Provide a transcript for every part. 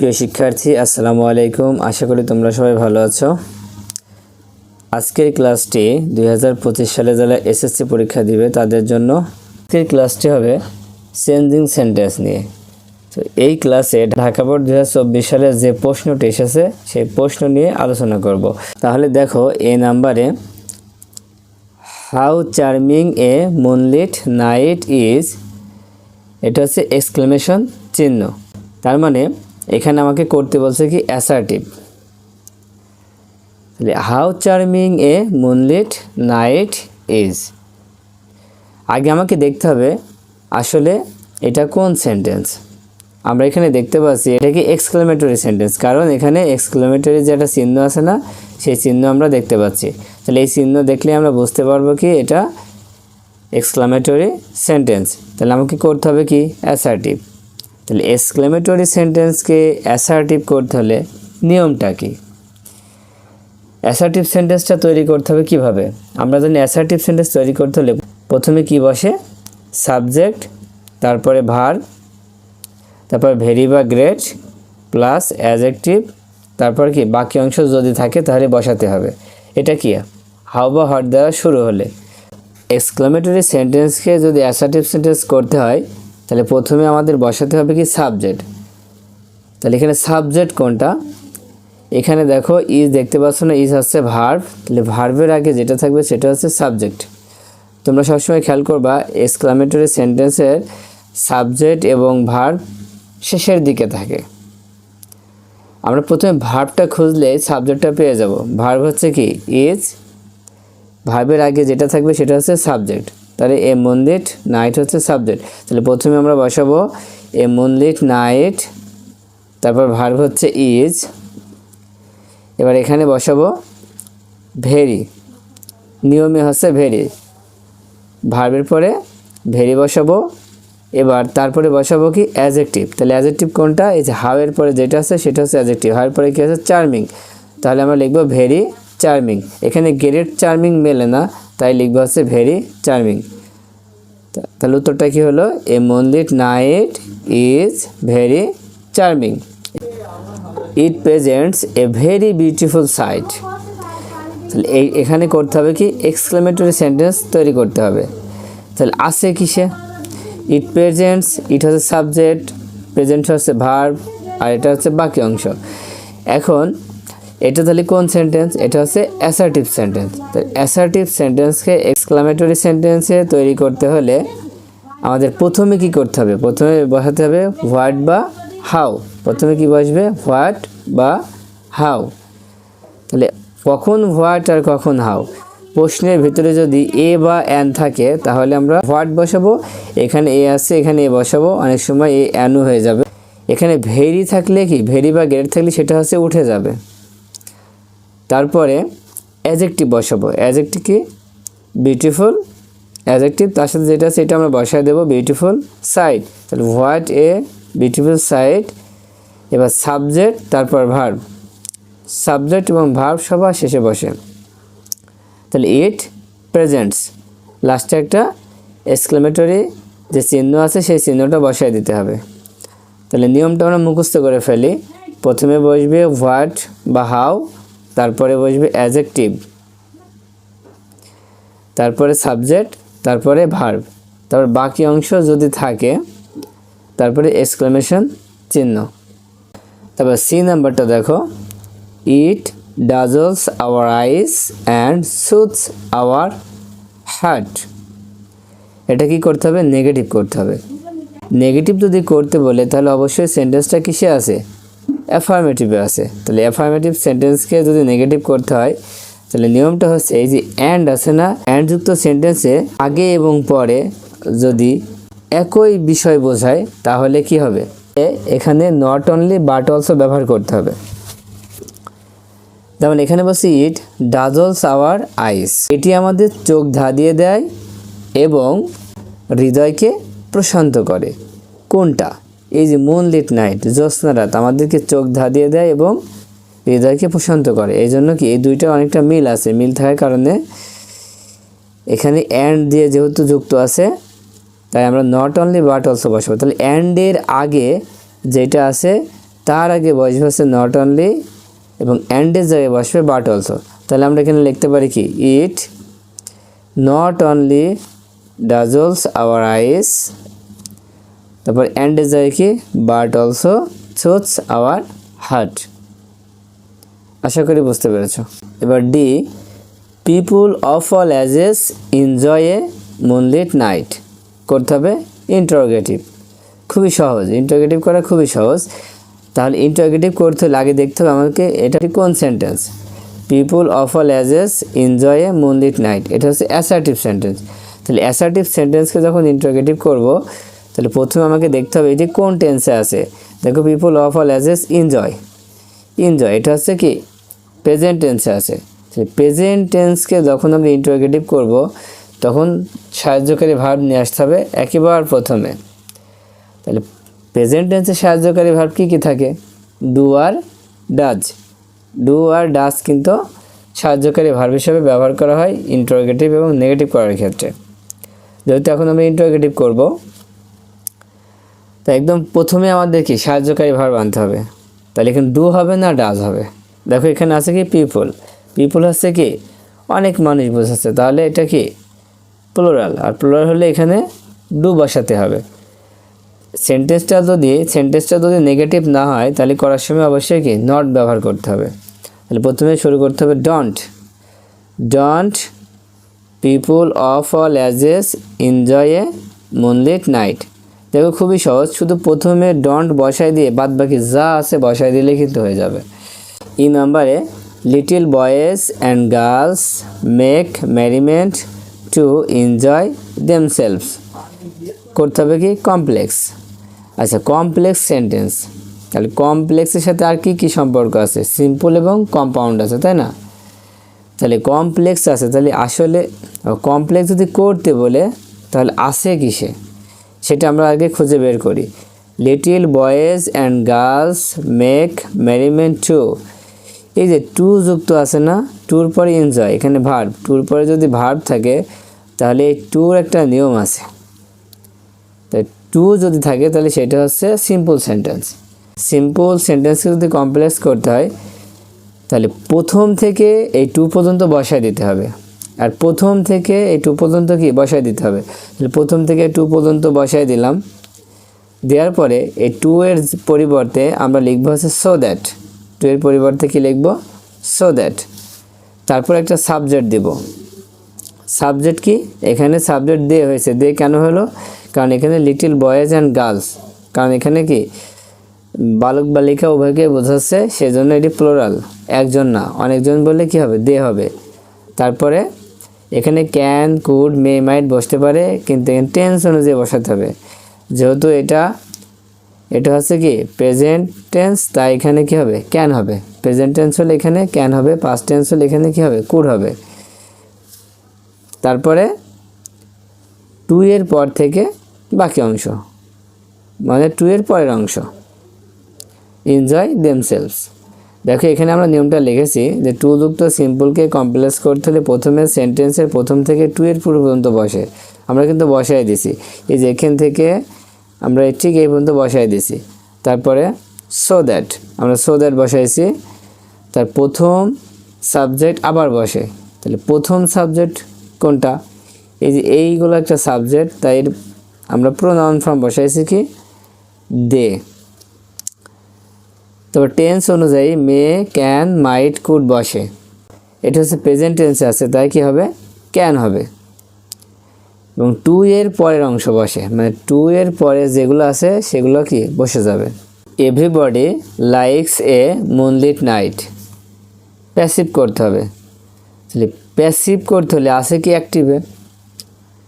প্রিয় শিক্ষার্থী, আসসালামু আলাইকুম। আশা করি তোমরা সবাই ভালো আছো। আজকের ক্লাসটি দুই হাজার পঁচিশ সালে যারা এসএসসি পরীক্ষা দিবে, তাদের জন্য আজকের ক্লাসটি হবে চেঞ্জিং সেন্টেন্স নিয়ে। তো এই ক্লাসে ঢাকা বোর্ড দুই সালে যে প্রশ্নটি এসেছে, সেই প্রশ্ন নিয়ে আলোচনা করব। তাহলে দেখো এই নাম্বারে, how charming a moonlit night is? এটা হচ্ছে এক্সক্লেমেশন চিহ্ন। তার মানে এখানে আমাকে করতে বলছে কি অ্যাসার্টিভ তাহলে how charming a moonlit night is আগে আমাকে দেখতে হবে আসলে এটা কোন সেন্টেন্স আমরা এখানে দেখতে পাচ্ছি এটা কি এক্সক্লেমেটরি সেন্টেন্স কারণ এখানে এক্সক্লেমেটরি যে একটা চিহ্ন আছে না, সেই চিহ্ন আমরা দেখতে পাচ্ছি। তাহলে এই চিহ্ন দেখলে আমরা বুঝতে পারব কি এটা এক্সক্লামেটরি সেন্টেন্স তাহলে আমাকে করতে হবে কি অ্যাসার্টিভ তাহলে এক্সক্লেমেটরি সেন্টেন্সকে অ্যাসার্টিভ করতে হলে নিয়মটা কি? অ্যাসার্টিভ সেন্টেন্সটা তৈরি করতে হবে কীভাবে? আমরা জানি অ্যাসার্টিভ সেন্টেন্স তৈরি করতে হলে প্রথমে কি বসে? সাবজেক্ট তারপরে ভার তারপর ভেরি বা গ্রেট প্লাস অ্যাজেক্টিভ তারপর কি বাকি অংশ যদি থাকে তাহলে বসাতে হবে। এটা কি? হাউ বা হট দ্বারা শুরু হলে। এক্সক্লামেটরি সেন্টেন্সকে যদি অ্যাসার্টিভ সেন্টেন্স করতে হয় তাহলে প্রথমে আমাদের বসাতে হবে কি সাবজেক্ট তাহলে এখানে সাবজেক্ট কোনটা? এখানে দেখো ইজ দেখতে পাচ্ছ না ইজ হচ্ছে ভার্ভ তাহলে ভার্ভের আগে যেটা থাকবে সেটা হচ্ছে সাবজেক্ট তোমরা সবসময় খেয়াল করবা এক্সক্লামেটরি সেন্টেন্সের সাবজেক্ট এবং ভার্ভ শেষের দিকে থাকে। আমরা প্রথমে ভার্ভটা খুঁজলে সাবজেক্টটা পেয়ে যাব। ভার্ভ হচ্ছে কি? ইজ ভার্ভের আগে যেটা থাকবে সেটা হচ্ছে সাবজেক্ট তাহলে এ মন্দির নাইট হচ্ছে সাবজেক্ট তাহলে প্রথমে আমরা বসাবো এ মন্দির নাইট তারপর ভার্ব হচ্ছে ইজ এবার এখানে বসাবো ভেরি। নিয়মে হচ্ছে ভেরি। ভার্বের পরে ভেরি বসাবো। এবার তারপরে বসাবো কি অ্যাজেক্টিভ তাহলে অ্যাজেক্টিভ কোনটা? এই যে হাওয়ের পরে যেটা আছে সেটা হচ্ছে অ্যাজেক্টিভ হাওয়ের পরে কী আছে? চার্মিং তাহলে আমরা লিখব ভেরি চার্মিং এখানে গ্রেট চার্মিং মেলে না। তাই লিখব হচ্ছে ভেরি চার্মিং তাহলে উত্তরটা কী হলো? এ মন্দির night is very charming it presents a very beautiful sight তাহলে এই, এখানে করতে হবে কি? এক্সক্লেমেটরি সেন্টেন্স তৈরি করতে হবে। তাহলে আছে কিসে? ইট প্রেজেন্টস ইট হচ্ছে সাবজেক্ট প্রেজেন্ট হচ্ছে ভার্ব আর এটা হচ্ছে বাকি অংশ। এখন এটা তাহলে কোন সেন্টেন্স এটা হচ্ছে অ্যাসার্টিভ সেন্টেন্স তো অ্যাসার্টিভ সেন্টেন্সকে এক্সক্লামেটরি সেন্টেন্সে তৈরি করতে হলে আমাদের প্রথমে কি করতে হবে? প্রথমে বসাতে হবে হোয়াট বা হাউ প্রথমে কি বসবে? হোয়াট বা হাউ তাহলে কখন হোয়াট আর কখন হাউ প্রশ্নের ভিতরে যদি এ বা অ্যান থাকে, তাহলে আমরা হোয়াট বসাবো। এখানে এ আছে, এখানে এ বসাবো। অনেক সময় এ অ্যানও হয়ে যাবে। এখানে ভেরি থাকলে কি? ভেরি বা গ্রেট থাকলে সেটা হচ্ছে উঠে যাবে। তারপরে অ্যাজেক্টিভ বসাবো। অ্যাজেক্টিভ কি? বিউটিফুল অ্যাজেক্টিভ তার সাথে যেটা এটা আমরা বসায় দেবো বিউটিফুল সাইট তাহলে হোয়াট এ বিউটিফুল সাইট এবার সাবজেক্ট তারপর ভার্ব সাবজেক্ট এবং ভার্ব সবার শেষে বসে। তাহলে ইট প্রেজেন্টস লাস্টে একটা এক্সক্লেমেটরি যে চিহ্ন আছে, সেই চিহ্নটা বসায় দিতে হবে। তাহলে নিয়মটা আমরা মুখস্থ করে ফেলি। প্রথমে বসবে হোয়াট বা হাউ তারপরে বসবে অ্যাজেক্টিভ তারপরে সাবজেক্ট তারপরে ভার্ব তারপর বাকি অংশ যদি থাকে, তারপরে এক্সক্লেমেশন চিহ্ন। তারপর সি নাম্বারটা দেখো। It dazzles our eyes and soothes our heart এটা কি করতে হবে? নেগেটিভ করতে হবে। নেগেটিভ যদি করতে বলে, তাহলে অবশ্যই সেন্টেন্সটা কিসে আছে? অ্যাফার্মেটিভে আছে। তাহলে অ্যাফার্মেটিভ সেন্টেন্সকে যদি নেগেটিভ করতে হয়, তাহলে নিয়মটা হচ্ছে এই যে অ্যান্ড আছে না? অ্যান্ডযুক্ত সেন্টেন্সে আগে এবং পরে যদি একই বিষয় বোঝায়, তাহলে কি হবে? এখানে নট অনলি বাট অলসো ব্যবহার করতে হবে। যেমন এখানে বলছি ইট ডাজলস আওয়ার আইস এটি আমাদের চোখ ধাঁধিয়ে দেয় এবং হৃদয়কে প্রশান্ত করে। কোনটা? এই যে মুনলিট নাইট জ্যোৎস্না রাত, আমাদেরকে চোখ ধাঁধিয়ে দেয় এবং হৃদয়কে প্রশান্ত করে। এই জন্য কি এই দুইটা অনেকটা মিল আছে। মিল থাকার কারণে এখানে অ্যান্ড দিয়ে যেহেতু যুক্ত আছে, তাই আমরা নট অনলি বাট অলসো বসাবো। তাহলে অ্যান্ডের আগে যেটা আছে, তার আগে বসবে হচ্ছে নট অনলি এবং অ্যান্ডের জায়গায় বসবে বাট অলসো তাহলে আমরা এখানে লিখতে পারি কি? It not only dazzles our eyes তারপর অ্যান্ডের জায়গায় কি but also soothes our heart আশা করি বুঝতে পেরেছ। এবার the people of all ages enjoy a moonlit night করতে হবে ইন্টারোগেটিভ খুবই সহজ ইন্টারোগেটিভ করা খুবই সহজ। তাহলে ইন্টারোগেটিভ করতে লাগে দেখতে হবে আমাকে এটা কোন sentence people of all ages enjoy a moonlit night এটা হচ্ছে অ্যাসার্টিভ সেন্টেন্স তাহলে অ্যাসার্টিভ সেন্টেন্সকে যখন ইন্টারোগেটিভ করব তাহলে প্রথমে আমাকে দেখতে হবে এটি কোন টেন্সে আছে। দেখো people of all ages enjoy enjoy এটা হচ্ছে কি? প্রেজেন্ট টেন্সে আছে। প্রেজেন্ট টেন্সকে যখন আমরা ইন্টারোগেটিভ করব, তখন সাহায্যকারী ভার্ব নিয়ে আসতে হবে একেবারে প্রথমে। তাহলে প্রেজেন্ট টেন্সে সাহায্যকারী ভার্ব কী কী থাকে? ডু আর ডাজ ডু আর ডাজ কিন্তু সাহায্যকারী ভার্ব হিসেবে ব্যবহার করা হয় ইন্টারোগেটিভ এবং নেগেটিভ করার ক্ষেত্রে। যেহেতু এখন আমরা ইন্টারোগেটিভ করব তো একদম প্রথমে আমাদের কি? সাহায্যকারী ভার্ব আনতে হবে। তাহলে এখানে ডু হবে না ডাজ হবে? দেখো এখানে আছে কি? পিপল পিপল হচ্ছে কি? অনেক মানুষ বোঝাচ্ছে। তাহলে এটা কি? প্লোরাল আর প্লোরাল হলে এখানে ডু বসাতে হবে। সেন্টেন্সটা যদি সেন্টেন্সটা যদি নেগেটিভ না হয়, তাহলে করার সময় অবশ্যই কি? নট ব্যবহার করতে হবে। তাহলে প্রথমে শুরু করতে হবে don't don't people of all ages enjoy a moonlit night দেখো খুবই সহজ, শুধু প্রথমে ডন্ট বসাই দিয়ে বাদ বাকি যা আছে বসাই দিলে কিন্তু হয়ে যাবে। ই নাম্বারে little boys and girls make merriment to enjoy themselves করতে হবে কি? কমপ্লেক্স আচ্ছা কমপ্লেক্স সেন্টেন্স তাহলে কমপ্লেক্সের সাথে আর কি কি সম্পর্ক আছে? সিম্পল এবং কম্পাউন্ড আছে, তাই না? তাহলে কমপ্লেক্স আছে, তাহলে আসলে কমপ্লেক্স যদি করতে বলে, তাহলে আসে কিসে? সেটা আমরা আগে খুঁজে বের করি। Little boys and girls make merriment to এই যে টু যুক্ত আছে না টুর পরে এনজয় এখানে ভার্ব টুর পরে যদি ভার্ব থাকে, তাহলে এই টুর একটা নিয়ম আছে। তাই টু যদি থাকে, তাহলে সেটা হচ্ছে সিম্পল সেন্টেন্স সিম্পল সেন্টেন্সকে যদি কমপ্লেক্স করতে হয়, তাহলে প্রথম থেকে এই টু পর্যন্ত বসায় দিতে হবে। আর প্রথম থেকে এই টু পর্যন্ত কি? বসায় দিতে হবে। প্রথম থেকে টু পর্যন্ত বসায় দিলাম। দেওয়ার পরে এই টু এর পরিবর্তে আমরা লিখব হচ্ছে সো দ্যাট টু এর পরিবর্তে কি লিখব? সো দ্যাট তারপর একটা সাবজেক্ট দিব। সাবজেক্ট কি? এখানে সাবজেক্ট দে হয়েছে। দিয়ে কেন হলো? কারণ এখানে লিটিল বয়েজ অ্যান্ড গার্লস কারণ এখানে কি? বালক বালিকা উভয়কে বোঝাচ্ছে, সেজন্য এটি প্লোরাল একজন না। অনেকজন বললে কি হবে? দে হবে। তারপরে এখানে ক্যান কুড মে মাইট বসতে পারে, কিন্তু এখানে টেন্স অনুযায়ী বসাতে হবে। যেহেতু এটা এটা হচ্ছে কি? প্রেজেন্ট টেন্স তাই এখানে কি হবে? ক্যান হবে। প্রেজেন্ট টেন্স হলে এখানে ক্যান হবে পাস্ট টেন্স হলে এখানে কি হবে? কুড হবে। তারপরে টু এর পর থেকে বাকি অংশ। মানে টু এর পরের অংশ। এনজয় দেমসেলস দেখো, এখানে আমরা নিয়মটা লিখেছি যে টু যুক্ত সিম্পলকে কমপ্লেক্স করতে হলে প্রথমে সেন্টেন্সের প্রথম থেকে টু এর পুরো পর্যন্ত বসে। আমরা কিন্তু বসাই দিছি। এই যে এখান থেকে আমরা ঠিক এই পর্যন্ত বসাই দিছি। তারপরে সো দ্যাট আমরা সো দ্যাট বসাইছি। তার প্রথম সাবজেক্ট আবার বসে। তাহলে প্রথম সাবজেক্ট কোনটা? এই যে এইগুলো একটা সাবজেক্ট তাই আমরা প্রোনাউন ফর্ম বসাইছি কি? দে তারপর টেন্স অনুযায়ী মে ক্যান মাইট কুড বসে। এটা হচ্ছে প্রেজেন্ট টেন্সে আছে, তাই কি হবে? ক্যান হবে। এবং টু এর পরের অংশ বসে। মানে টু এর পরে যেগুলো আছে, সেগুলো কি? বসে যাবে। Everybody likes a moonlit night passive করতে হবে। তাহলে প্যাসিভ করতে হলে আছে কি অ্যাক্টিভে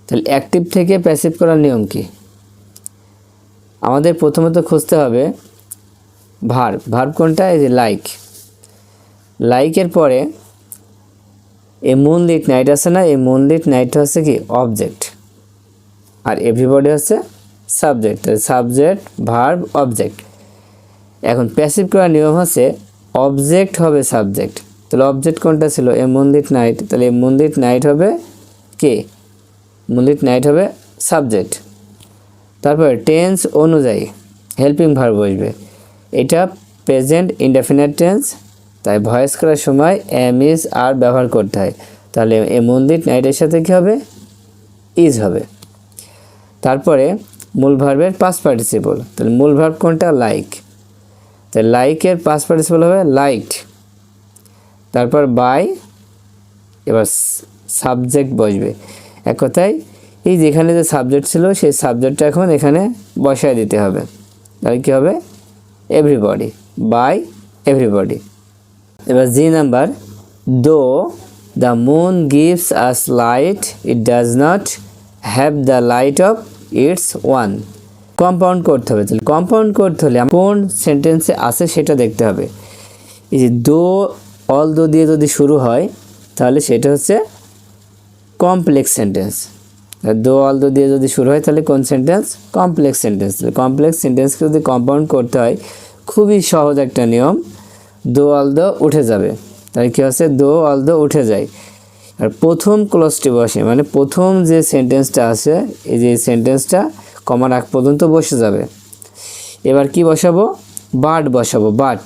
তাহলে অ্যাক্টিভ থেকে প্যাসিভ করার নিয়ম কি? আমাদের প্রথমত খুঁজতে হবে ভার্ব ভার্ব কোনটা? এই যে লাইক লাইকের পরে এই মুনলিট নাইট আছে না? এই মুনলিট নাইট হচ্ছে কি? অবজেক্ট আর এভরিবডি হচ্ছে সাবজেক্ট সাবজেক্ট ভার্ব অবজেক্ট এখন প্যাসিভ করার নিয়ম হচ্ছে অবজেক্ট হবে সাবজেক্ট তাহলে অবজেক্ট কোনটা ছিল? এ মুনলিট নাইট তাহলে এই মুনলিট নাইট হবে কে? মুনলিট নাইট হবে সাবজেক্ট তারপরে টেন্স অনুযায়ী হেল্পিং ভার্ব বসবে। এটা প্রেজেন্ট ইনডেফিনেট টেন্স তাই ভয়েস করার সময় এম ইজ আর ব্যবহার করতে হয়। তাহলে এ মন্দির নাইটের সাথে কী হবে? ইজ হবে। তারপরে মূল ভার্বের পাস পার্টিসিপল তাহলে মূল ভার্ব কোনটা? লাইক তাহলে লাইকের পাস পার্টিসিপল হবে লাইকড তারপর বাই এবার সাবজেক্ট বসবে। এক কথায়, এই যেখানে যে সাবজেক্ট ছিল, সেই সাবজেক্টটা এখন এখানে বসায় দিতে হবে। তাহলে কী হবে? এভরিবডি বাই এভরিবডি এবার G number though the moon gives us light it does not have the light of its own compound করতে হবে, তাহলে কম্পাউন্ড করতে হলে কোন সেন্টেন্সে আছে সেটা দেখতে হবে। এই যে দো অল দো দিয়ে যদি শুরু হয়, তাহলে সেটা হচ্ছে কমপ্লেক্স সেন্টেন্স দো অল দো দিয়ে যদি শুরু হয়, তাহলে কোন সেন্টেন্স কমপ্লেক্স সেন্টেন্স কমপ্লেক্স সেন্টেন্সকে যদি কম্পাউন্ড করতে হয়, খুবই সহজ একটা নিয়ম। দো অল দো উঠে যাবে। তাহলে কী হচ্ছে? দো অল দো উঠে যায়। আর প্রথম ক্লসটি বসে মানে প্রথম যে সেন্টেন্সটা আছে, এই যে সেন্টেন্সটা কমার আগ পর্যন্ত বসে যাবে। এবার কি বসাবো? বাট বসাবো বাট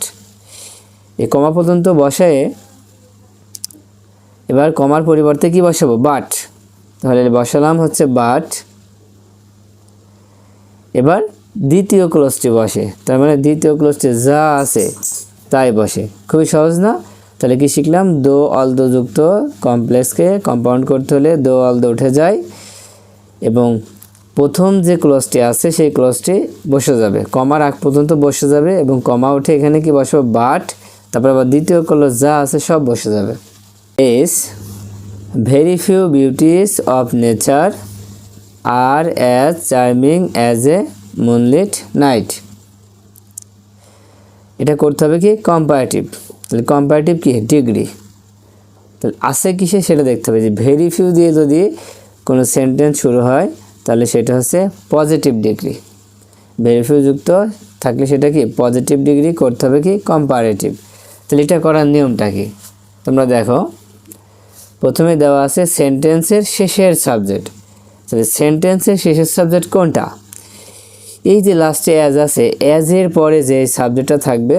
এই কমা পর্যন্ত বসায়ে, এবার কমার পরিবর্তে কি বসাবো? বাট তাহলে বসালাম হচ্ছে বাট। এবার দ্বিতীয় ক্লোজটি বসে, তার মানে দ্বিতীয় ক্লোজটি যা আছে তাই বসে। খুবই সহজ না? তাহলে কি শিখলাম? দো অল দো যুক্ত কমপ্লেক্সকে কম্পাউন্ড করতে হলে দো অল দো উঠে যায় এবং প্রথম যে ক্লসটি আছে সেই ক্লসটি বসে যাবে। কমার আগ পর্যন্ত বসে যাবে এবং কমা উঠে এখানে কি বসবে? বাট, তারপর আবার দ্বিতীয় ক্লস যা আছে সব বসে যাবে। As very few beauties of nature are as charming as a moonlit night এটা করতে হবে কি? কম্পারেটিভ তাহলে কম্পারেটিভ কি? ডিগ্রি তাহলে আছে কিসে সেটা দেখতে হবে যে ভেরি ফিউ দিয়ে যদি কোনো সেন্টেন্স শুরু হয়, তাহলে সেটা হচ্ছে পজিটিভ ডিগ্রি ভেরি ফিউ যুক্ত থাকলে সেটা কি? পজিটিভ ডিগ্রি করতে হবে কি? কম্পারেটিভ তাহলে এটা করার নিয়মটা কি? তোমরা দেখো। প্রথমে দেওয়া আছে সেন্টেন্সের শেষের সাবজেক্ট। সেন্টেন্সের শেষের সাবজেক্ট কোনটা? এই যে লাস্টে অ্যাজ আছে অ্যাজের পরে যে সাবজেক্টটা থাকবে,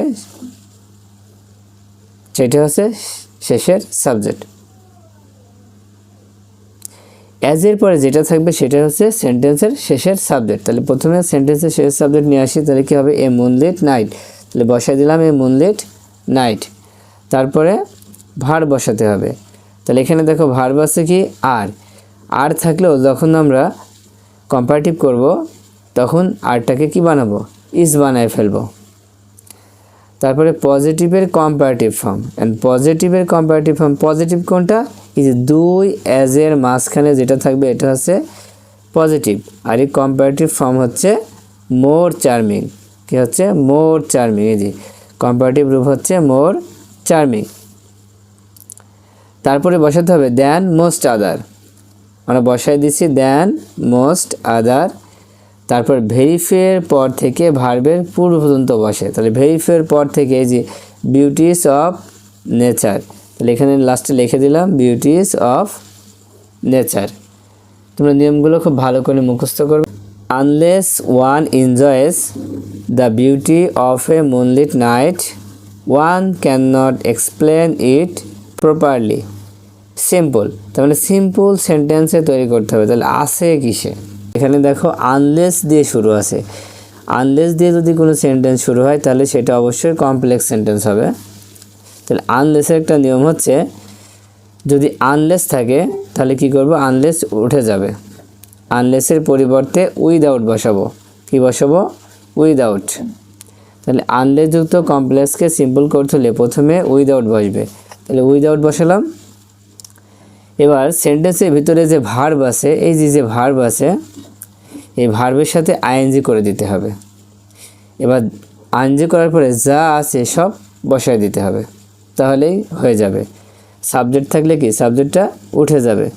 সেটা হচ্ছে শেষের সাবজেক্ট। অ্যাজের পরে যেটা থাকবে সেটা হচ্ছে সেন্টেন্সের শেষের সাবজেক্ট। তাহলে প্রথমে সেন্টেন্সের শেষের সাবজেক্ট নিয়ে আসি, তাহলে কী হবে? এ মুনলিট নাইট তাহলে বসাই দিলাম এ মুনলিট নাইট তারপরে ভার বসাতে হবে। তাহলে এখানে দেখো ভার আছে কি? আর। আর থাকলেও যখন আমরা কম্পারেটিভ করব, তখন আরটাকে কি বানাবো? ইজ বানায় ফেলব। তারপরে পজিটিভের কম্পারেটিভ ফর্ম অ্যান্ড পজিটিভের কম্পারেটিভ ফর্ম পজিটিভ কোনটা? যে দুই অ্যাজের মাঝখানে যেটা থাকবে, এটা হচ্ছে পজিটিভ আর এই কম্পারেটিভ ফর্ম হচ্ছে মোর চার্মিং কি হচ্ছে? মোর চার্মিং এই যে কম্পারেটিভ রূপ হচ্ছে মোর চার্মিং তারপরে বসাতে হবে দ্যান মোস্ট আদার আমরা বসাই দিচ্ছি দ্যান মোস্ট আদার তারপর ভেরিফের পর থেকে ভার্বের পূর্ব পর্যন্ত বসে। তাহলে ভেরিফের পর থেকে এই যে বিউটিস অফ নেচার তাহলে এখানে লাস্টে লিখে দিলাম বিউটিস অফ নেচার তোমরা নিয়মগুলো খুব ভালো করে মুখস্থ করবে। Unless one enjoys the beauty of a moonlit night one can not explain it properly simple মানে সিম্পল সেন্টেন্সে তৈরি করতে হবে। তাহলে আছে কিসে? এখানে দেখো আনলেস দিয়ে শুরু আছে। আনলেস দিয়ে যদি কোনো সেন্টেন্স শুরু হয়, তাহলে সেটা অবশ্যই কমপ্লেক্স সেন্টেন্স হবে। তাহলে আনলেসের একটা নিয়ম হচ্ছে, যদি আনলেস থাকে, তাহলে কি করব? আনলেস উঠে যাবে। আনলেসের পরিবর্তে উইদাউট বসাবো। কি বসাবো? উইদাউট তাহলে আনলেস যুক্ত কমপ্লেক্সকে সিম্পল করতে হলে প্রথমে উইদাউট বসবে। তাহলে উইদাউট বসালাম। এবার সেন্টেন্সের ভিতরে যে ভার্ব আছে, এই যে যে ভার্ব আছে, এই ভার্বের সাথে আইএনজি করে দিতে হবে। এবার আইএনজি করার পরে যা আছে সব বসায় দিতে হবে। তাহলেই হয়ে যাবে। সাবজেক্ট থাকলে কি সাবজেক্টটা উঠে যাবে।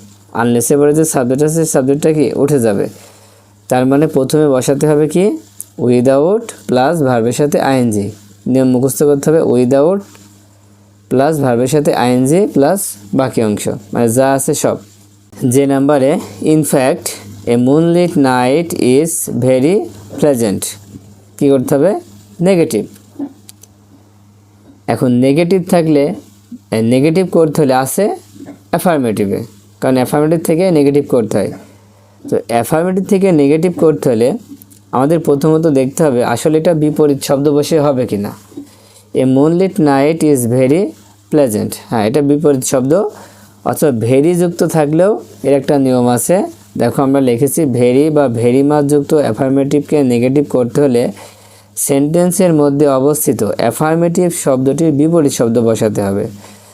আনলেসে পরে যে সাবজেক্ট আছে সাবজেক্টটা কি উঠে যাবে। তার মানে প্রথমে বসাতে হবে কি? উইদাউট প্লাস ভার্বের সাথে আইএনজি নিয়ম মুখস্থ করতে হবে উইদাউট প্লাস ভার্বের সাথে আইএনজি প্লাস বাকি অংশ। মানে যা আছে সব। যে নাম্বারে in fact a moonlit night is very pleasant কী করতে হবে? নেগেটিভ এখন নেগেটিভ থাকলে নেগেটিভ করতে হলে আসে অ্যাফার্মেটিভে কারণ অ্যাফার্মেটিভ থেকে নেগেটিভ করতে হয়। তো অ্যাফার্মেটিভ থেকে নেগেটিভ করতে হলে আমাদের প্রথমত দেখতে হবে আসলে এটা বিপরীত শব্দ বসে হবে কি না a moonlit night is very pleasant হ্যাঁ এটা বিপরীত শব্দ। অথবা ভেরি যুক্ত থাকলেও এর একটা নিয়ম আছে। দেখো, আমরা লিখেছি ভেরি বা ভেরি যুক্ত অ্যাফার্মেটিভকে নেগেটিভ করতে হলে সেন্টেন্সের মধ্যে অবস্থিত অ্যাফার্মেটিভ শব্দটির বিপরীত শব্দ বসাতে হবে।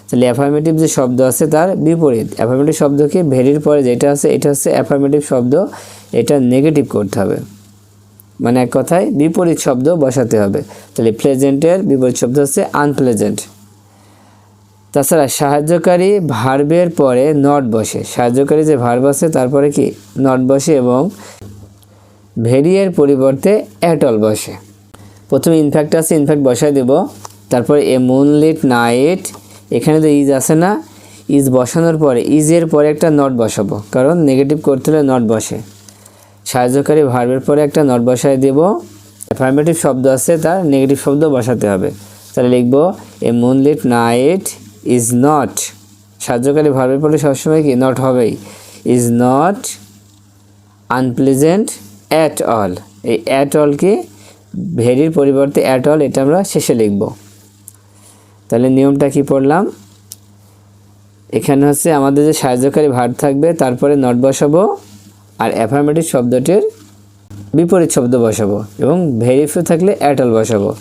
তাহলে অ্যাফার্মেটিভ যে শব্দ আছে তার বিপরীত। অ্যাফার্মেটিভ শব্দকে ভেরির পরে যেটা আছে, এটা হচ্ছে অ্যাফার্মেটিভ শব্দ। এটা নেগেটিভ করতে হবে। মানে এক কথায় বিপরীত শব্দ বসাতে হবে। তাহলে প্লেজেন্টের বিপরীত শব্দ হচ্ছে আনপ্লেজেন্ট তাছাড়া সাহায্যকারী ভার্বের পরে নট বসে। সাহায্যকারী যে ভার্ব আছে, তারপরে কি? নট বসে এবং ভেরিয়ের পরিবর্তে অ্যাটল বসে। প্রথমে ইনফ্যাক্ট আছে ইনফ্যাক্ট বসাই দেব। তারপরে এ মুনলিট নাইট এখানে তো ইজ আছে না। ইজ বসানোর পরে ইজের পরে একটা নট বসাবো। কারণ নেগেটিভ করতে হলে নট বসে। সাহায্যকারী ভার্বের পরে একটা নট বসায় দেব। অ্যাফার্মেটিভ শব্দ আছে, তার নেগেটিভ শব্দ বসাতে হবে। তাহলে লিখব a moonlit night is not সাহায্যকারী ভার্বের পরে সবসময় কি? নট হবেই। Is not unpleasant at all এই অ্যাট অল কি ভেরির পরিবর্তে অ্যাট অল এটা আমরা শেষে লিখব। তাহলে নিয়মটা কি পড়লাম? এখানে হচ্ছে আমাদের যে সাহায্যকারী ভার থাকবে, তারপরে নট বসাবো আর অ্যাফার্মেটিভ শব্দটির বিপরীত শব্দ বসাবো এবং ভেরিফিউ থাকলে অ্যাট অল বসাবো।